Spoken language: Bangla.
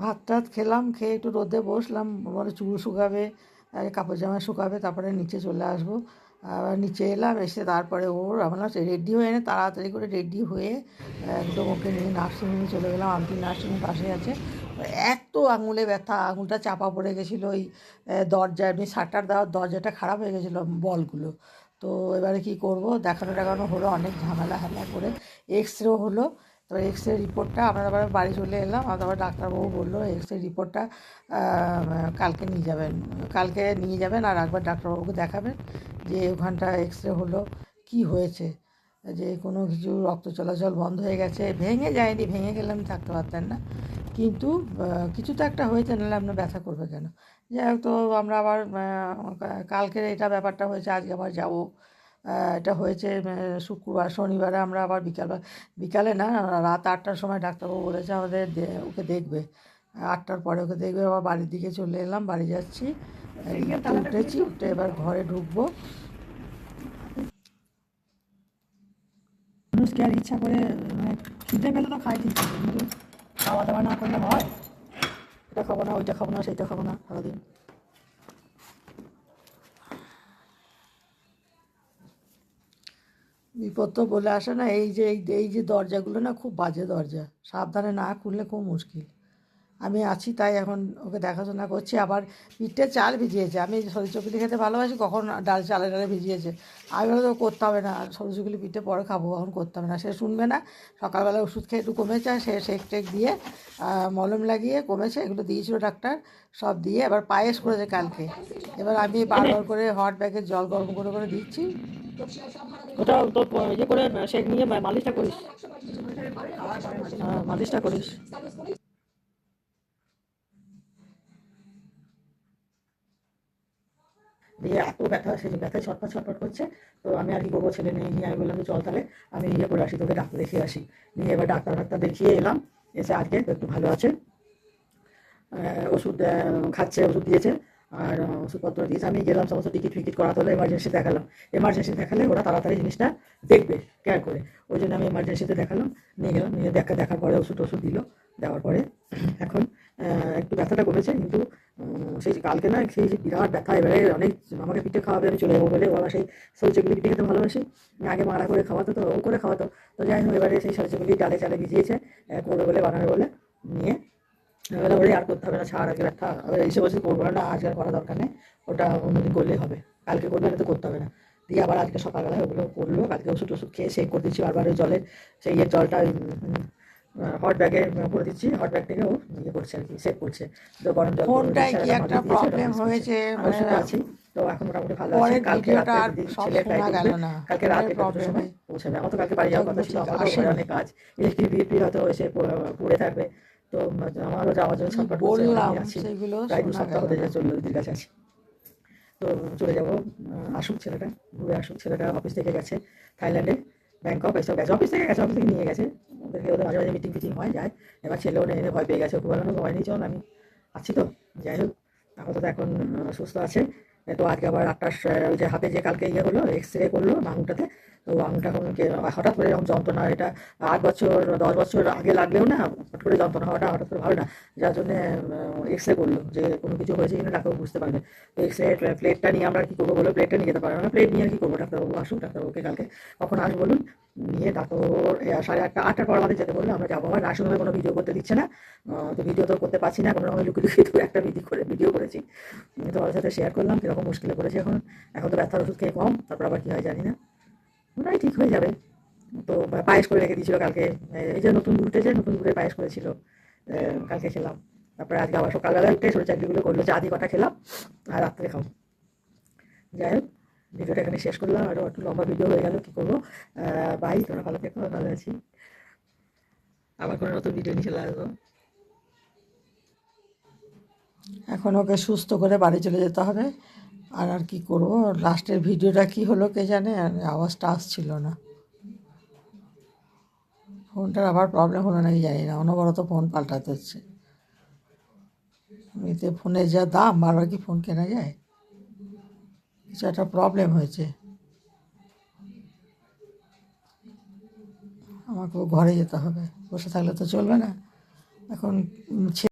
ভাত টাত খেলাম, খেয়ে একটু রোদে বসলাম, বলে চুল শুকাবে কাপড় জামা শুকাবে, তারপরে নিচে চলে আসব। আবার নিচে এলাম, এসে তারপরে ওর আমরা রেডি হয়ে এনে তাড়াতাড়ি করে রেডি হয়ে, একদম ওকে নিয়ে নার্সিংহোমে চলে গেলাম। আমটি নার্সিংহোম পাশে আছে। এক তো আঙুলে ব্যথা, আঙুলটা চাপা পড়ে গেছিল ওই দরজা, এমনি শাটার দেওয়ার দরজাটা খারাপ হয়ে গেছিল বলগুলো। তো এবারে কি করব দেখানো টাকানো হলো, অনেক ঝামেলা হামলা করে এক্স রে হলো। তো এক্স রে রিপোর্টটা আমরা আবার বাড়ি চলে এলাম, আর তারপর ডাক্তারবাবু বলল এক্স রে রিপোর্টটা কালকে নিয়ে যাবেন, কালকে নিয়ে যাবেন আর একবার ডাক্তারবাবুকে দেখাবেন যে ওখানটা এক্স রে হলো, কি হয়েছে, যে কোনো কিছু রক্ত চলাচল বন্ধ হয়ে গেছে, ভেঙে যায়নি, ভেঙে গেলে আমি থাকতে পারতেন না। কিন্তু কিছু তো একটা হয়েছে, নাহলে আপনার ব্যথা করবে কেন? যাই হোক, তো আমরা আবার কালকের এটা ব্যাপারটা হয়েছে, আজকে আবার যাব। এটা হয়েছে শুক্রবার শনিবারে আমরা আবার বিকাল বিকালে না রাত আটটার সময় ডাক্তারবাবু বলেছে আমাদের ওকে দেখবে। আটটার পরে ওকে দেখবে আবার বাড়ির দিকে চলে এলাম বাড়ি যাচ্ছি। উঠেছি উঠে এবার ঘরে ঢুকবো। মানুষকে আর ইচ্ছা করে মানে খিদে পেলে তো খাই ঠিক কিন্তু খাওয়া দাওয়া না করলে হয়। এটা খাব না ওইটা খাব না সেইটা খাব না সারাদিন। বিপদ তো বলে আসে না। এই যে এই যে দরজাগুলো না খুব বাজে দরজা। সাবধানে না খুললে খুব মুশকিল। আমি আছি তাই এখন ওকে দেখাশোনা করছি। আবার পিঠে চাল ভিজিয়েছে। আমি সরি চকুলি খেতে ভালোবাসি, কখন ডাল চালে ডালে ভিজিয়েছে। আমি বলে তো করতে হবে না। সরি চকুলি পিঠে পরে খাব এখন করতে হবে না? সে শুনবে না। সকালবেলা ওষুধ খেয়ে একটু কমেছে। সে শেক টেক দিয়ে মলম লাগিয়ে কমেছে। এগুলো দিয়েছিল ডাক্তার। সব দিয়ে এবার পায়েস করেছে কালকে। এবার আমি বারবার করে হট ব্যাগের জল গরম করে করে দিচ্ছি। ওটা তো ইয়ে করে সে নিয়ে মালিশটা করিস। মালিশটা করিস। দিয়ে এত ব্যথা সে ব্যথায় ছটফট ছটফট করছে, তো আমি আর কি করব ছেলে নিয়ে নিয়ে? আমি বললাম চল তাহলে, আমি ইয়ে করে আসি, তোকে ডাক্তার দেখিয়ে আসি। নিয়ে এবার ডাক্তার ডাক্তার দেখিয়ে এলাম, এসে আজকে একটু ভালো আছে। ওষুধ খাচ্ছে, ওষুধ দিয়েছে। আর ওষুধপত্র দিয়েছে। আমি গেলাম, সমস্ত টিকিট ফিকিট করাতে হলো এমার্জেন্সি দেখালাম। এমার্জেন্সি দেখালে ওরা তাড়াতাড়ি জিনিসটা দেখবে কেয়ার করে। ওই জন্য আমি এমার্জেন্সিতে দেখালাম, নিয়ে গেলাম, নিয়ে দেখা, দেখার পরে ওষুধ ওষুধ দিল, দেওয়ার পরে এখন একটু ব্যথাটা কমেছে, কিন্তু সেই কালকে না, সেই বিরাট ব্যথা, এবারে অনেক আমাকে পিঠে খাওয়াবে, আমি চলে যাব বলে ওরা সেই সরচেগুলি পিঠে খেতে ভালোবাসি। আগে মারা করে খাওয়াতো তো, ও করে খাওয়াতো। তো যাই হোক, এবারে সেই সরচেগুলি ডালে চালে ভিজিয়েছে করবে বলে, বানাবে বলে, নিয়ে এবারে ওরে আর করতে হবে না ছাড় আগে ব্যথা এসে বসে করব না আজ আর করা দরকার নেই ওটা অন্যদিন করলেই হবে কালকে করবে না তো করতে হবে না। দিয়ে আবার আজকে সকালবেলায় ওগুলো করল কালকে ওষুধ ওষুধ খেয়ে শেক করে দিচ্ছি বারবার ওই জলের সেই ইয়ে জলটা হট ব্যাগে করে দিচ্ছি হট ব্যাগ থেকে ও ইয়ে করছে আর কি সেভ করছে। তো গরম জল ফোনটায় কি একটা প্রবলেম হয়েছে মানে ওষুধ আছি তো এখন মোটামুটি ভালো আছে কালকে রাতে আর ছেলে flight গেল না। কালকে রাতে ফোনের প্রবলেম পৌঁছাবে আমার তো কালকে বাড়ি যাওয়ার কথা ছিল অনেক কাজ ইলেকট্রিক বিল ফিল হয়তো এসে পড়ে থাকবে। তো আমারও যাওয়ার জন্য ছটফট বললাম সেগুলো প্রায় দু সপ্তাহ হতে। যায় চল্লিশ দিন কাছে আছি। তো চলে যাব আসুক ছেলেটা ঘুরে আসুক ছেলেটা অফিস থেকে গেছে থাইল্যান্ডে ব্যাংকক এসব গেছে অফিস থেকে গেছে অফিস থেকে নিয়ে গেছে। ওদেরকে ওদের মাঝে মাঝে মিটিং ফিটিং হয় যায়। এবার ছেলেও নেই ভয় পেয়ে গেছে খুব ভালো ভয় নেই চল আমি আছি তো। যাই হোক আপাতত এখন সুস্থ আছে। তো আজকে আবার আটটার ওই যে হাতে যে কালকে ইয়ে হলো এক্স রে করল আঙুলটাতে তো আঙুলটা এখন কে- হঠাৎ করে এরকম যন্ত্রণা এটা আট বছর দশ বছর আগে লাগলেও না হঠাৎ করে যন্ত্রণা হওয়াটা হঠাৎ করে ভালো না। যার জন্য এক্স রে করল যে কোনো কিছু হয়েছে কিনা ডাক্তারবাবু বুঝতে পারবে। এক্স রে প্লেটটা নিয়ে আমরা কি করব বলে? প্লেটটা নিয়ে যেতে পারব না। প্লেট নিয়ে আর কি করব? ডাক্তারবাবু আসুন ডাক্তারবাবুকে কালকে। কখন আসব বলুন? নিয়ে ডাক্তারবাবুর এ, সাড়ে আটটা আটটার পর আমাদের যেতে বলল আমরা যাব। আবার নার্সিংহোমে কোনো ভিডিও করতে দিচ্ছে না। তো ভিডিও তো করতে পারছি না। কোনো রকম লুকিয়ে লুকিয়ে দু একটা ভিডিও করে ভিডিও করেছি। তোমাদের সাথে শেয়ার করলাম। কীরকম মুশকিলে পড়েছে এখন। এখন তো ব্যথার ওষুধ খেয়ে কম। তারপর আবার কী হয় জানি না। ওটাই ঠিক হয়ে যাবে। তো পায়েস করে রেখে দিয়েছিল কালকে। এই যে নতুন গুড়টে যে নতুন গুড়ের পায়েস করেছিল কালকে খেলাম। তারপরে আজকে আবার সকালবেলা উঠে সরু চাকরিগুলো করল, চা দিয়ে কটা খেলাম, আর রাত্রে খাও যাই হোক, ভিডিওটা এখানে শেষ করলাম। আরও একটু লম্বা ভিডিও হয়ে গেল, কী করব? বাই তোমরা ভালো থেকো, ভালো আছি। আবার কোনো নতুন ভিডিও নিয়ে চলে আসব। এখন ওকে সুস্থ করে বাড়ি চলে যেতে হবে। আর আর কি করব? লাস্টের ভিডিওটা কি হলো কে জানে? আর আওয়াজটা আসছিল না। ফোনটার আবার প্রবলেম হলো নাকি জানি না। অনবরত ফোন পাল্টাতে হচ্ছে। এতে ফোনের যা দাম বারবার কি ফোন কেনা যায়? কিছু একটা প্রবলেম হয়েছে। আমাকেও ঘরে যেতে হবে। বসে থাকলে তো চলবে না। এখন